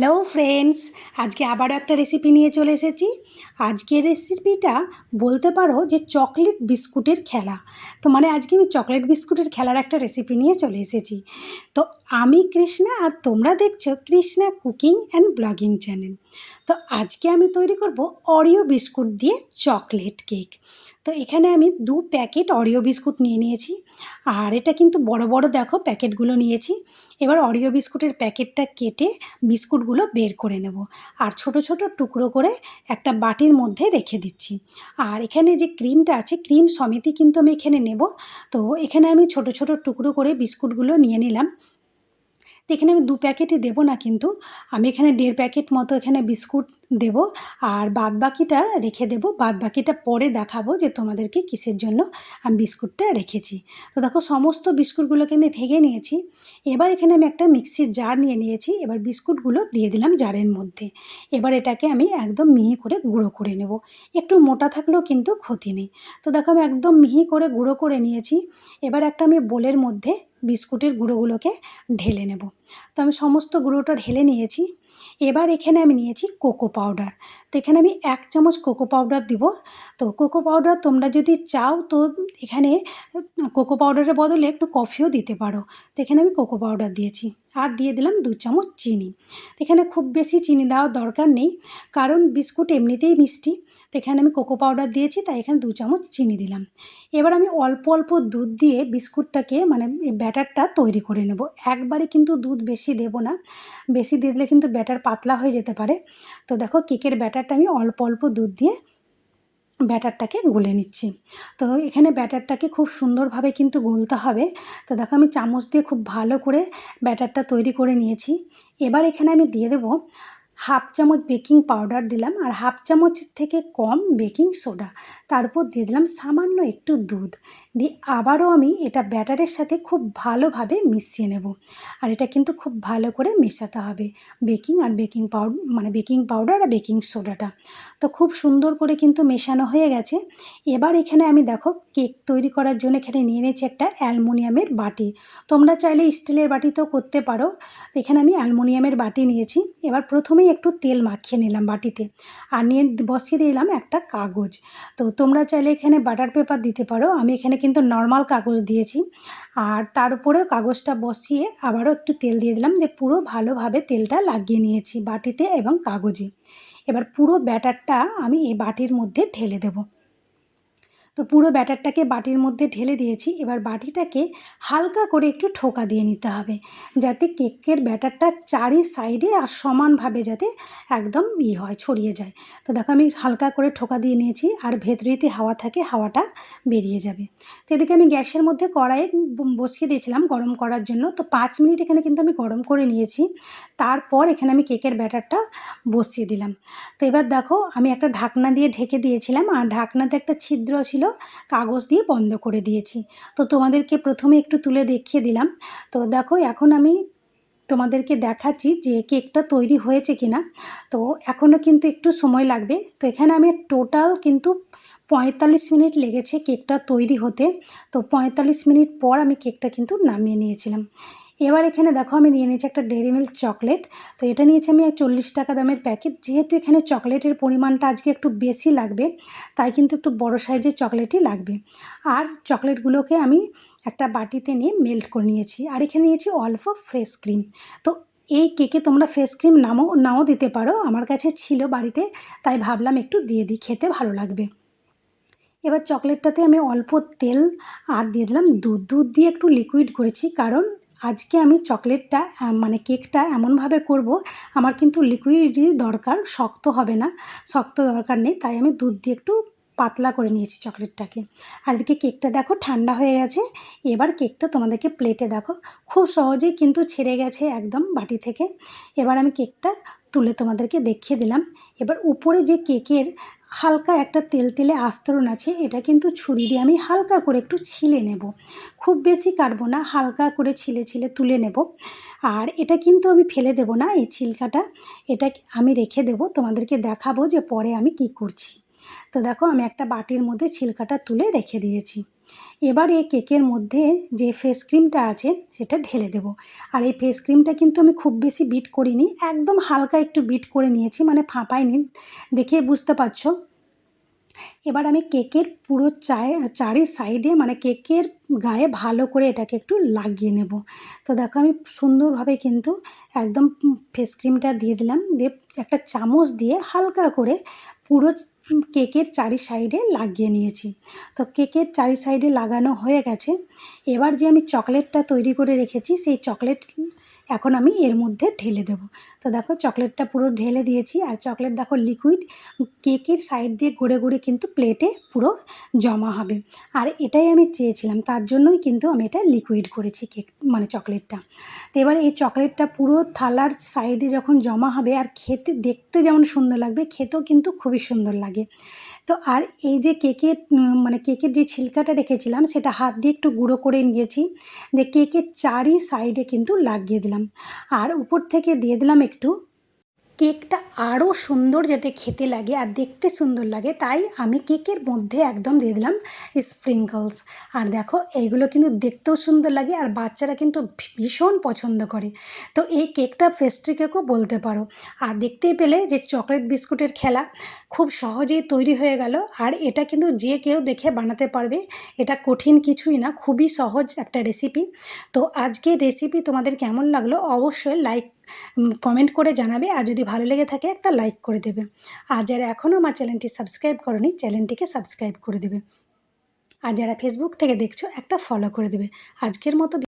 Hello friends, আজকে আবারও একটা রেসিপি নিয়ে চলে এসেছি। আজকের রেসিপিটা বলতে পারো যে চকলেট বিস্কুটের খেলা। তো মানে আজকে আমি চকলেট বিস্কুটের খেলার একটা রেসিপি নিয়ে চলে এসেছি। তো আমি কৃষ্ণা আর তোমরা দেখছ Krishna cooking and blogging channel তো আজকে আমি তৈরি করব অরিও বিস্কুট দিয়ে চকলেট কেক। তো এখানে আমি দু প্যাকেট অরিও বিস্কুট নিয়ে নিয়েছি। আর এটা কিন্তু বড় বড় দেখো প্যাকেটগুলো নিয়েছি। এবার অরিও বিস্কুটের প্যাকেটটা কেটে বিস্কুটগুলো বের করে নেব। আর ছোট ছোট টুকরো করে একটা বাটির মধ্যে রেখে দিচ্ছি। আর এখানে যে ক্রিমটা আছে, ক্রিম সমিতি কিন্তু আমি এখানে নেব। তো এখানে আমি ছোট ছোট টুকরো করে বিস্কুটগুলো নিয়ে নিলাম। তো এখানে আমি দু প্যাকেটই দেবো না কিন্তু। আমি এখানে দেড় প্যাকেট মতো এখানে বিস্কুট দেব। আর বাদ বাকিটা রেখে দেব। বাদ বাকিটা পরে দেখাবো যে তোমাদেরকে কিসের জন্য আমি বিস্কুটটা রেখেছি। তো দেখো, সমস্ত বিস্কুটগুলোকে আমি ভেঙে নিয়েছি। এবার এখানে আমি একটা মিক্সির জার নিয়ে নিয়েছি। এবার বিস্কুটগুলো দিয়ে দিলাম জারের মধ্যে। এবার এটাকে আমি একদম মিহি করে গুঁড়ো করে নেব। একটু মোটা থাকলেও কিন্তু ক্ষতি নেই। তো দেখো, আমি একদম মিহি করে গুঁড়ো করে নিয়েছি। এবার একটা আমি বোলের মধ্যে বিস্কুটের গুঁড়োগুলোকে ঢেলে নেব। তো আমি সমস্ত গুঁড়োটা ঢেলে নিয়েছি। এবার এখানে আমি নিয়েছি কোকো পাউডার। তো এখানে আমি এক চামচ কোকো পাউডার দিব। তো কোকো পাউডার তোমরা যদি চাও তো এখানে কোকো পাউডারের বদলে একটু কফিও দিতে পারো। তো এখানে আমি কোকো পাউডার দিয়েছি। আর দিয়ে দিলাম দু চামচ চিনি। এখানে খুব বেশি চিনি দেওয়ার দরকার নেই। কারণ বিস্কুট এমনিতেই মিষ্টি। তো এখানে আমি কোকো পাউডার দিয়েছি, তাই এখানে দু চামচ চিনি দিলাম। এবার আমি অল্প অল্প দুধ দিয়ে বিস্কুটটাকে মানে ব্যাটারটা তৈরি করে নেব। একবারে কিন্তু দুধ বেশি দেব না। বেশি দিয়ে দিলে কিন্তু ব্যাটার পাতলা হয়ে যেতে পারে। তো দেখো কেকের ব্যাটারটা আমি অল্প অল্প দুধ দিয়ে ব্যাটারটাকে গুলে নিচ্ছি। তো এখানে ব্যাটারটাকে খুব সুন্দরভাবে কিন্তু গুলতে হবে। তো দেখো আমি চামচ দিয়ে খুব ভালো করে ব্যাটারটা তৈরি করে নিয়েছি। এবার এখানে আমি দিয়ে দেবো হাফ চামচ বেকিং পাউডার দিলাম আর হাফ চামচের থেকে কম বেকিং সোডা। তারপর দিয়ে দিলাম সামান্য একটু দুধ। দিয়ে আবারও আমি এটা ব্যাটারের সাথে খুব ভালোভাবে মিশিয়ে নেব। আর এটা কিন্তু খুব ভালো করে মেশাতে হবে। বেকিং আর বেকিং পাউডার মানে বেকিং পাউডার আর বেকিং সোডাটা। তো খুব সুন্দর করে কিন্তু মেশানো হয়ে গেছে। এবার এখানে আমি দেখো কেক তৈরি করার জন্য এখানে নিয়ে নিয়েছি একটা অ্যালমোনিয়ামের বাটি। তোমরা চাইলে স্টিলের বাটিতেও করতে পারো। এখানে আমি অ্যালমোনিয়ামের বাটি নিয়েছি। এবার প্রথমেই একটু তেল মাখিয়ে নিলাম বাটিতে আর নিয়ে বসিয়ে দিলাম একটা কাগজ। তো তোমরা চাইলে এখানে বাটার পেপার দিতে পারো। আমি এখানে কিন্তু নর্মাল কাগজ দিয়েছি। আর তার উপরেও কাগজটা বসিয়ে আবারও একটু তেল দিয়ে দিলাম যে পুরো ভালোভাবে তেলটা লাগিয়ে নিয়েছি বাটিতে এবং কাগজে। এবার পুরো ব্যাটারটা আমি এই বাটির মধ্যে ঢেলে দেবো। তো পুরো ব্যাটারটাকে বাটির মধ্যে ঢেলে দিয়েছি। এবার বাটিটাকে হালকা করে একটু ঠোকা দিয়ে নিতে হবে, যাতে কেকের ব্যাটারটা চারি সাইডে আর সমানভাবে যাতে একদম ই হয়, ছড়িয়ে যায়। তো দেখো আমি হালকা করে ঠোকা দিয়ে নিয়েছি, আর ভেতরেতে হাওয়া থাকে, হাওয়াটা বেরিয়ে যাবে। তো এদিকে আমি গ্যাসের মধ্যে কড়াইয়ে বসিয়ে দিয়েছিলাম গরম করার জন্য। তো পাঁচ মিনিট এখানে কিন্তু আমি গরম করে নিয়েছি। তারপর এখানে আমি কেকের ব্যাটারটা বসিয়ে দিলাম। তো এবার দেখো, আমি একটা ঢাকনা দিয়ে ঢেকে দিয়েছিলাম। আর ঢাকনাতে একটা ছিদ্র ছিল, কাগজ দিয়ে বন্ধ করে দিয়েছি। তো তোমাদেরকে প্রথমে একটু তুলে দেখিয়ে দিলাম। তো দেখো, এখন আমি তোমাদেরকে দেখাচ্ছি যে কেকটা তৈরি হয়েছে কিনা। তো এখনও কিন্তু একটু সময় লাগবে। তো এখানে আমি টোটাল কিন্তু পঁয়তাল্লিশ মিনিট লেগেছে কেকটা তৈরি হতে। তো পঁয়তাল্লিশ মিনিট পর আমি কেকটা কিন্তু নামিয়ে নিয়েছিলাম। এবার এখানে দেখো আমি নিয়ে নিয়েছি একটা ডেরি মিল্ক চকলেট। তো এটা নিয়েছি আমি চল্লিশ টাকা দামের প্যাকেট। যেহেতু এখানে চকলেটের পরিমাণটা আজকে একটু বেশি লাগবে, তাই কিন্তু একটু বড় সাইজের চকলেটই লাগবে। আর চকলেটগুলোকে আমি একটা বাটিতে নিয়ে মেল্ট করে নিয়েছি। আর এখানে নিয়েছি অল্প ফ্রেশ ক্রিম। তো এই কেকে তোমরা ফেস ক্রিম নামও, নাও দিতে পারো। আমার কাছে ছিল বাড়িতে, তাই ভাবলাম একটু দিয়ে দিই, খেতে ভালো লাগবে। এবার চকলেটটাতে আমি অল্প তেল আর দিয়ে দিলাম। দুধ দুধ দিয়ে একটু লিকুইড করেছি কারণ আজকে আমি চকলেটটা মানে কেকটা এমনভাবে করব, আমার কিন্তু লিকুইডই দরকার, শক্ত হবে না, শক্ত দরকার নেই, তাই আমি দুধ দিয়ে একটু পাতলা করে নিয়েছি চকলেটটাকে। আর এদিকে কেকটা দেখো ঠান্ডা হয়ে গেছে, এবার কেকটা তোমাদেরকে প্লেটে দেখো, খুব সহজেই কিন্তু ছেড়ে গেছে একদম বাটি থেকে। এবার আমি কেকটা তুলে তোমাদেরকে দেখিয়ে দিলাম। এবার উপরে যে কেকের হালকা একটা তেল তেলে আস্তরণ আছে, এটা কিন্তু ছুরি দিয়ে আমি হালকা করে একটু ছিলে নেব। খুব বেশি কাটবো না, হালকা করে ছিলে ছিলে তুলে নেব। আর এটা কিন্তু আমি ফেলে দেব না, এই ছিলকাটা। এটা আমি রেখে দেব, তোমাদেরকে দেখাবো যে পরে আমি কি করছি। তো দেখো, আমি একটা বাটির মধ্যে ছিলকাটা তুলে রেখে দিয়েছি। এবার কেকের মধ্যে যে ফেস ক্রিমটা আছে, সেটা ঢেলে দেব। আর এই ফেস ক্রিমটা কিন্তু আমি খুব বেশি বিট করিনি, একদম হালকা একটু বিট করে নিয়েছি মানে ফাঁপাইনি। দেখে বুঝতে পারছ? এবার আমি কেকের পুরো চায়ে, চারি সাইডে মানে কেকের গায়ে ভালো করে এটাকে একটু লাগিয়ে নেব। তো দেখো, আমি সুন্দরভাবে কিন্তু একদম ফেস ক্রিমটা দিয়ে দিলাম। দিয়ে একটা চামচ দিয়ে হালকা করে পুরো কেকের চারি সাইডে লাগিয়ে নিয়েছি। তো কেকের চারি সাইডে লাগানো হয়ে গেছে। এবার যে আমি চকলেটটা তৈরি করে রেখেছি, সেই চকলেট এখন আমি এর মধ্যে ঢেলে দেবো। তো দেখো চকলেটটা পুরো ঢেলে দিয়েছি আর চকলেট দেখো লিকুইড কেকের সাইড দিয়ে ঘুরে ঘুরে কিন্তু প্লেটে পুরো জমা হবে। আর এটাই আমি চেয়েছিলাম, তার জন্যই কিন্তু আমি এটা লিকুইড করেছি কেক মানে চকলেটটা। তো এবার এই চকলেটটা পুরো থালার সাইডে যখন জমা হবে, আর খেতে, দেখতে যেমন সুন্দর লাগবে, খেতেও কিন্তু খুবই সুন্দর লাগে। তো আর এই যে কেকের মানে কেকের যে ছিলকাটা রেখেছিলাম, সেটা হাত দিয়ে একটু গুঁড়ো করে নিয়েছি। দিয়ে কেকের চারি সাইডে কিন্তু লাগিয়ে দিলাম। আর উপর থেকে দিয়ে দিলাম একটু কেকটা আরও সুন্দর যাতে খেতে লাগে আর দেখতে সুন্দর লাগে, তাই আমি কেকের মধ্যে একদম দিয়ে দিলাম স্প্রিঙ্কলস আর দেখো, এইগুলো কিন্তু দেখতেও সুন্দর লাগে আর বাচ্চারা কিন্তু ভীষণ পছন্দ করে। তো এই কেকটা পেস্ট্রি কেকও বলতে পারো। আর দেখতেই পেলে যে চকলেট বিস্কুটের খেলা খুব সহজেই তৈরি হয়ে গেল। আর এটা কিন্তু যে কেউ দেখে বানাতে পারবে, এটা কঠিন কিছুই না, খুবই সহজ একটা রেসিপি তো আজকের রেসিপি তোমাদের কেমন লাগল অবশ্যই লাইক কমেন্ট করে জানাবে। আর যদি ভালো লেগে থাকে, একটা লাইক করে দেবে। আর যারা এখনও আমার চ্যানেলটি সাবস্ক্রাইব করনি চ্যানেলটিকে সাবস্ক্রাইব করে দেবে। আর যারা ফেসবুক থেকে দেখছ, একটা ফলো করে দেবে। আজকের মতো